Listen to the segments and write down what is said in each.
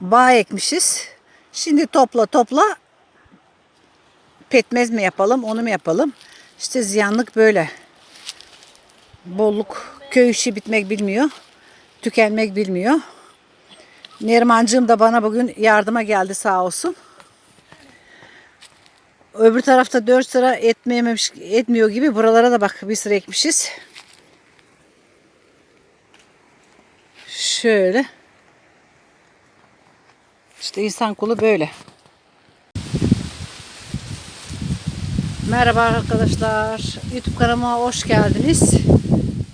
Bağ ekmişiz. Şimdi topla topla petmez mi yapalım onu mu yapalım? İşte ziyanlık böyle. Bolluk köy işi bitmek bilmiyor. Tükenmek bilmiyor. Nerimancığım da bana bugün yardıma geldi sağ olsun. Öbür tarafta 4 sıra etmeyememiş, etmiyor gibi buralara da bak bir sıra ekmişiz. Şöyle. İşte insan kulu böyle. Merhaba arkadaşlar. YouTube kanalıma hoş geldiniz.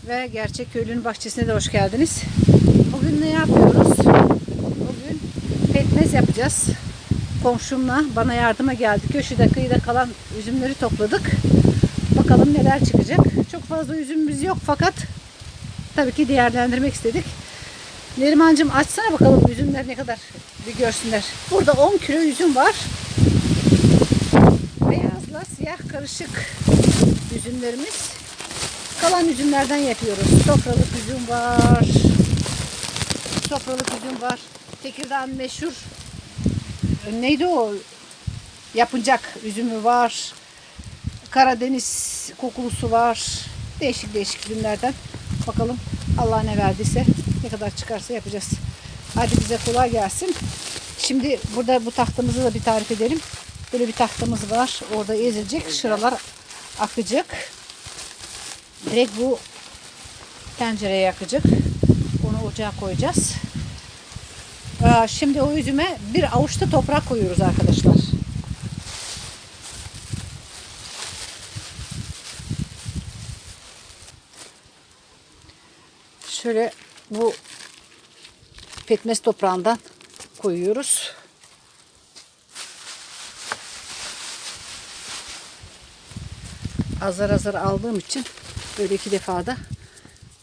Ve Gerçek Köylünün Bahçesi'ne de hoş geldiniz. Bugün ne yapıyoruz? Bugün pekmez yapacağız. Komşumla bana yardıma geldi. Köşede kıyıda kalan üzümleri topladık. Bakalım neler çıkacak. Çok fazla üzümümüz yok fakat tabii ki değerlendirmek istedik. Nerimancığım açsana bakalım üzümler ne kadar bir görsünler. Burada 10 kilo üzüm var. Beyazla siyah karışık üzümlerimiz. Kalan üzümlerden yapıyoruz. Sofralık üzüm var. Sofralık üzüm var. Tekirdağ'ın meşhur e, neydi o? Yapıncak üzümü var. Karadeniz kokulusu var. Değişik değişik üzümlerden. Bakalım Allah ne verdiyse ne kadar çıkarsa yapacağız. Hadi bize kolay gelsin. Şimdi burada bu tahtamızı da bir tarif edelim. Böyle bir tahtamız var. Orada ezilecek. Şuralar akacak. Direkt bu tencereye yakacak. Onu ocağa koyacağız. Aa, Şimdi o üzüme bir avuçta toprak koyuyoruz arkadaşlar. Şöyle bu pekmez toprağından koyuyoruz. Azar azar aldığım için böyle iki defada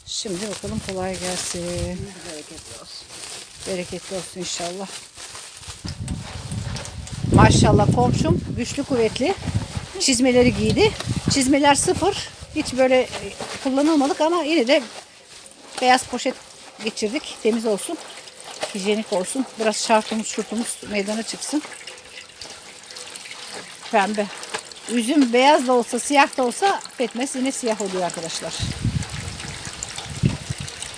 şimdi bakalım kolay gelsin. Bereketli olsun. Bereketli olsun inşallah. Maşallah komşum güçlü kuvvetli çizmeleri giydi. Çizmeler sıfır. Hiç böyle e, kullanılmadık ama yine de beyaz poşet geçirdik. Temiz olsun. Hijyenik olsun. Biraz şartımız şurtumuz meydana çıksın. Pembe. Üzüm beyaz da olsa siyah da olsa pekmez yine siyah oluyor arkadaşlar.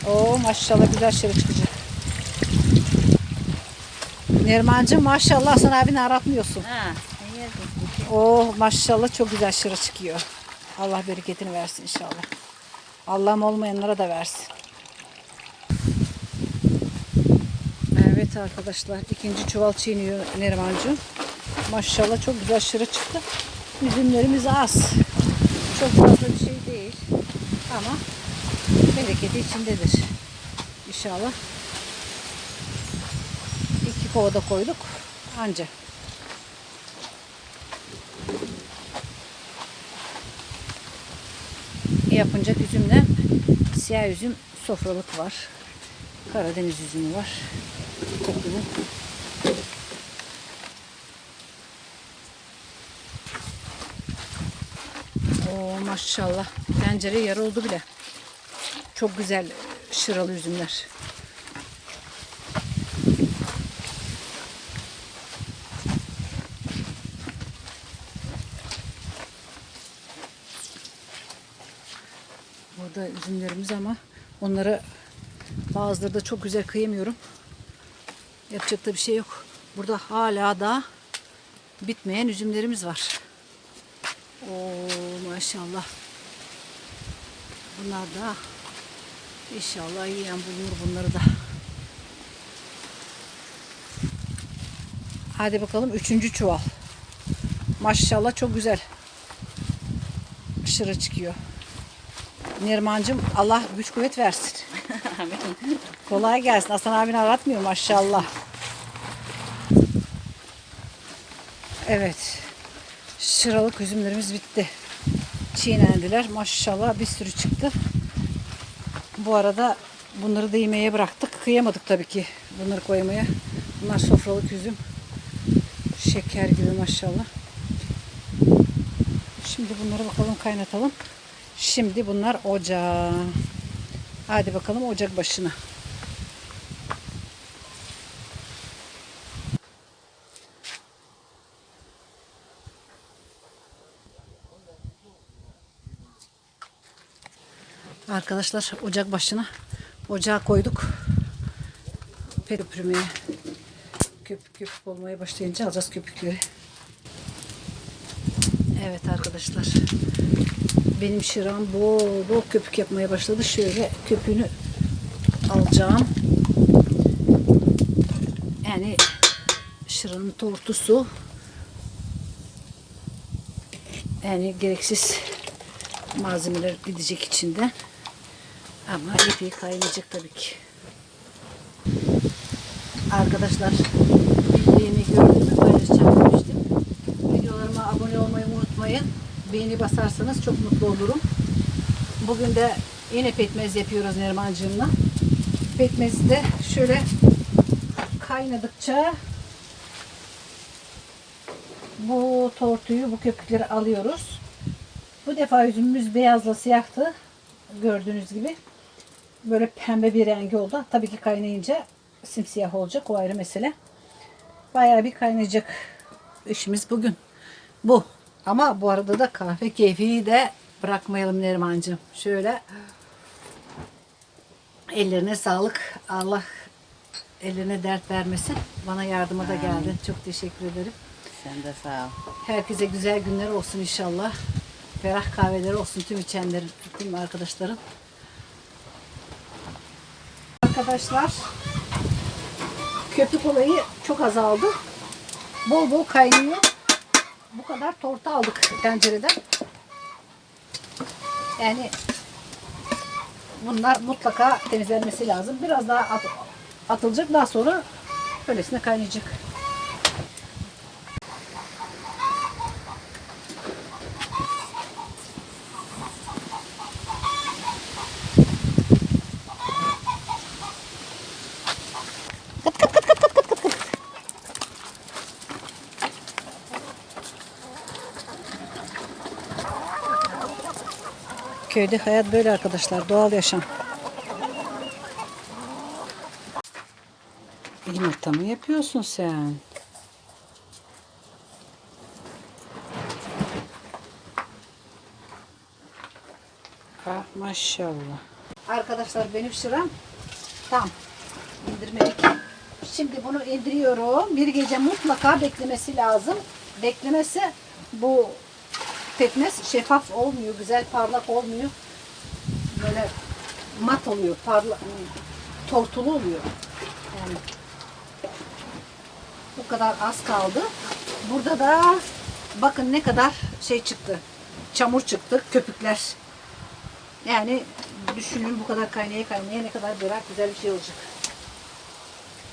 Oo maşallah güzel şöyle çıkacak. Nerimancığım maşallah Hasan abini aratmıyorsun. Ha? Oh maşallah çok güzel şıra çıkıyor. Allah bereketini versin inşallah. Allah'ım olmayanlara da versin. Evet arkadaşlar ikinci çuval çiğniyor Nerimancığım. Maşallah çok güzel şıra çıktı. Üzümlerimiz az. Çok fazla bir şey değil. Ama bereketi içindedir. İnşallah. İki kova da koyduk. Anca. yapınacak üzümle siyah üzüm sofralık var. Karadeniz üzümü var. Kokulu. Oo maşallah. Tencere yarı oldu bile. Çok güzel şıralı üzümler. Burada üzümlerimiz ama onları bazıları da çok güzel kıyamıyorum. Yapacak da bir şey yok. Burada hala da bitmeyen üzümlerimiz var. Oo maşallah. Bunlar da inşallah yiyen bulunur bunları da. Hadi bakalım üçüncü çuval. Maşallah çok güzel. Şıra çıkıyor. Nerimancığım Allah güç kuvvet versin. Kolay gelsin. Hasan abini aratmıyor maşallah. Evet. Şıralık üzümlerimiz bitti. Çiğnendiler. Maşallah bir sürü çıktı. Bu arada bunları da yemeye bıraktık. Kıyamadık tabii ki bunları koymaya. Bunlar sofralık üzüm. Şeker gibi maşallah. Şimdi bunları bakalım kaynatalım. Şimdi bunlar ocağa. Hadi bakalım ocak başına. Arkadaşlar ocak başına ocağa koyduk. Köpürmeye, köpük köpük olmaya başlayınca alacağız köpükleri. Evet arkadaşlar benim şıram bol bol köpük yapmaya başladı. Şöyle köpüğünü alacağım. Yani şıranın tortusu yani gereksiz malzemeler gidecek içinden. Ama epey kaynayacak tabii ki. Arkadaşlar bildiğini gördüğümü paylaşacağım demiştim. Videolarıma abone olmayı unutmayın. Beğeni basarsanız çok mutlu olurum. Bugün de yine pekmez yapıyoruz Nerimancığımla. Pekmezi de şöyle kaynadıkça bu tortuyu, bu köpükleri alıyoruz. Bu defa üzümümüz beyazla siyahtı. Gördüğünüz gibi. Böyle pembe bir rengi oldu. Tabii ki kaynayınca simsiyah olacak. O ayrı mesele. Bayağı bir kaynayacak işimiz bugün. Bu. Ama bu arada da kahve keyfi de bırakmayalım Nerimancığım. Şöyle ellerine sağlık. Allah ellerine dert vermesin. Bana yardıma da geldin. Çok teşekkür ederim. Sen de sağ ol. Herkese güzel günler olsun inşallah. Ferah kahveleri olsun tüm içenlerin, tüm arkadaşların. Arkadaşlar köpük olayı çok azaldı. Bol bol kaynıyor. Bu kadar tortu aldık tencereden. Yani bunlar mutlaka temizlenmesi lazım. Biraz daha at- atılacak. Daha sonra böylesine kaynayacak. Köyde hayat böyle arkadaşlar. Doğal yaşam. Yumurta mı yapıyorsun sen? Ah maşallah. Arkadaşlar benim şıram tam indirmedik. Şimdi bunu indiriyorum. Bir gece mutlaka beklemesi lazım. Beklemesi bu pekmez şeffaf olmuyor, güzel parlak olmuyor. Böyle mat oluyor, parla, tortulu oluyor. Yani bu kadar az kaldı. Burada da bakın ne kadar şey çıktı. Çamur çıktı, köpükler. Yani düşünün bu kadar kaynaya kaynaya ne kadar berrak güzel bir şey olacak.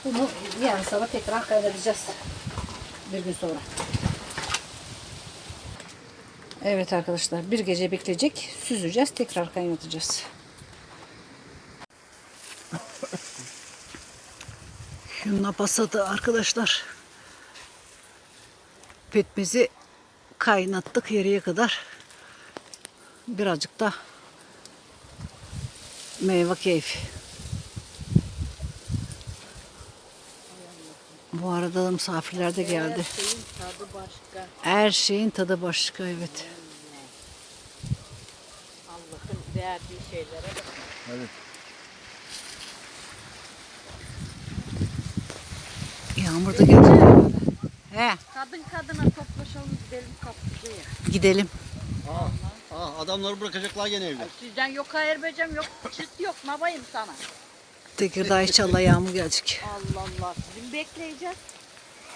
Bunu yarın sabah tekrar kaynatacağız. Bir gün sonra. Evet arkadaşlar bir gece bekleyecek. Süzeceğiz. Tekrar kaynatacağız. Şunla pasadı arkadaşlar. Pekmezi kaynattık yarıya kadar. Birazcık da meyve keyfi. Bu arada da misafirler de geldi. Şeyin tadı başka. Her şeyin tadı başka evet. Allah'ın verdiği şeylere bak. Evet. Yağmur da gelecek herhalde. He, Kadın kadına toplaşalım gidelim kaplıcaya. gidelim. Aa, aa, adamları bırakacaklar gene evde. Ay sizden yok hayır becem yok çıt yok ne sana. Tekirdağ inşallah yağmur gelecek. Allah Allah sizin bekleyeceğiz.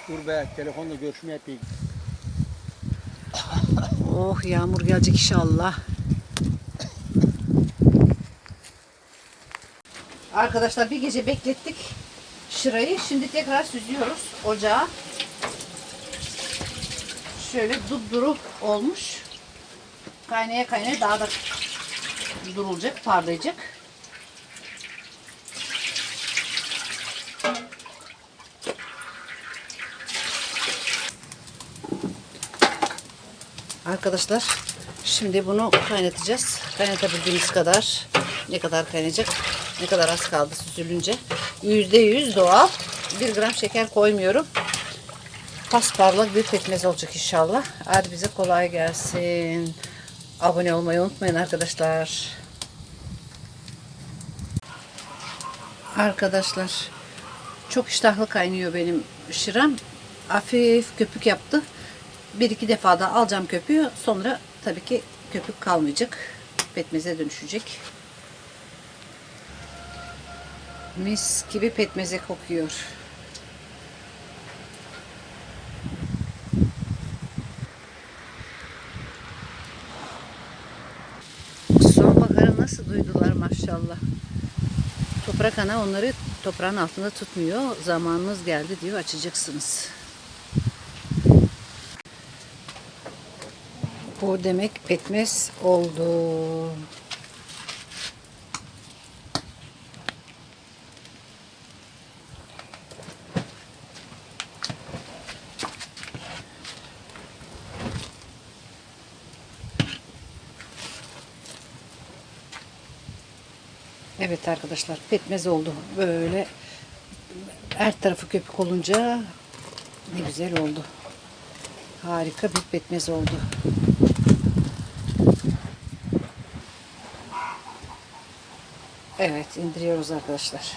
Dur be telefonla görüşme yapayım. Oh yağmur gelecek inşallah. Arkadaşlar bir gece beklettik şırayı. Şimdi tekrar süzüyoruz ocağa. Şöyle dupduru olmuş. Kaynaya kaynaya daha da durulacak, parlayacak. Arkadaşlar şimdi bunu kaynatacağız. Kaynatabildiğimiz kadar ne kadar kaynayacak ne kadar az kaldı süzülünce. %100 doğal. 1 gram şeker koymuyorum. Pasparlak bir pekmez olacak inşallah. Hadi bize kolay gelsin. Abone olmayı unutmayın arkadaşlar. Arkadaşlar çok iştahlı kaynıyor benim şıram. Hafif köpük yaptı. Bir iki defa da alacağım köpüğü. Sonra tabii ki köpük kalmayacak. Petmeze dönüşecek. Mis gibi petmeze kokuyor. Sonbaharı nasıl duydular maşallah. Toprak ana onları toprağın altında tutmuyor. Zamanınız geldi diyor açacaksınız. Bu demek pekmez oldu. Evet arkadaşlar pekmez oldu. Böyle her tarafı köpük olunca ne güzel oldu. Harika bir pekmez oldu. Evet indiriyoruz arkadaşlar.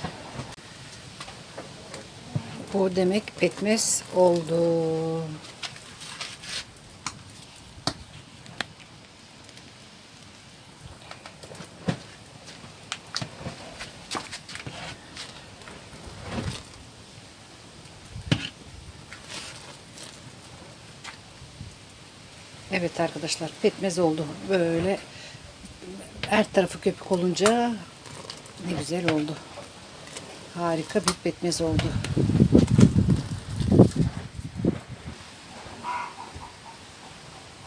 Bu demek pekmez oldu. Evet arkadaşlar pekmez oldu. Böyle her tarafı köpük olunca ne güzel oldu. Harika bir pekmez oldu.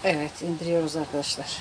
Evet indiriyoruz arkadaşlar.